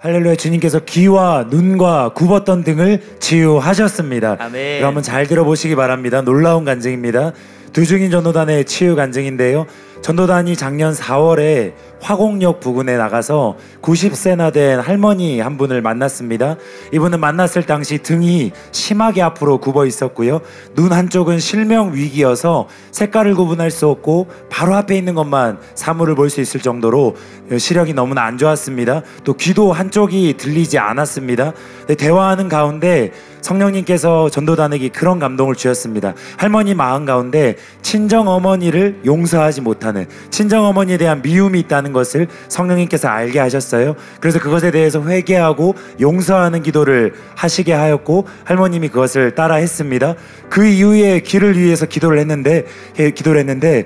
할렐루야 주님께서 귀와 눈과 굽었던 등을 치유하셨습니다. 아멘. 여러분 잘 들어보시기 바랍니다. 놀라운 간증입니다. 두중인 전도단의 치유 간증인데요. 전도단이 작년 4월에 화곡역 부근에 나가서 90세나 된 할머니 한 분을 만났습니다. 이분은 만났을 당시 등이 심하게 앞으로 굽어 있었고요. 눈 한쪽은 실명 위기여서 색깔을 구분할 수 없고 바로 앞에 있는 것만 사물을 볼 수 있을 정도로 시력이 너무나 안 좋았습니다. 또 귀도 한쪽이 들리지 않았습니다. 네, 대화하는 가운데 성령님께서 전도단에게 그런 감동을 주셨습니다. 할머니 마음 가운데 친정 어머니를 용서하지 못 하는 친정 어머니에 대한 미움이 있다는 것을 성령님께서 알게 하셨어요. 그래서 그것에 대해서 회개하고 용서하는 기도를 하시게 하였고 할머님이 그것을 따라 했습니다. 그 이후에 귀를 위해서 기도를 했는데 예, 기도를 했는데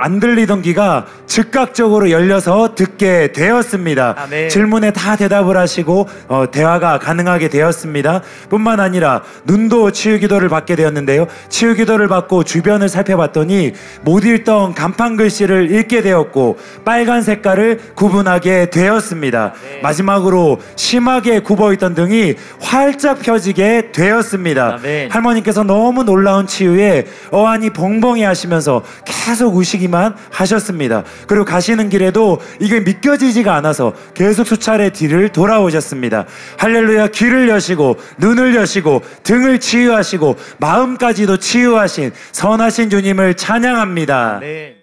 안 들리던 귀가 즉각적으로 열려서 듣게 되었습니다. 아멘. 질문에 다 대답을 하시고 어, 대화가 가능하게 되었습니다. 뿐만 아니라 눈도 치유 기도를 받게 되었는데요. 치유 기도를 받고 주변을 살펴봤더니 못 읽던 간판 글씨 를 읽게 되었고 빨간 색깔을 구분하게 되었습니다. 아멘. 마지막으로 심하게 굽어 있던 등이 활짝 펴지게 되었습니다. 아멘. 할머니께서 너무 놀라운 치유에 어안이 벙벙해 하시면서 계속 우시기만 하셨습니다. 그리고 가시는 길에도 이게 믿겨지지가 않아서 계속 수차례 뒤를 돌아오셨습니다. 할렐루야 귀를 여시고 눈을 여시고 등을 치유하시고 마음까지도 치유하신 선하신 주님을 찬양합니다. 네.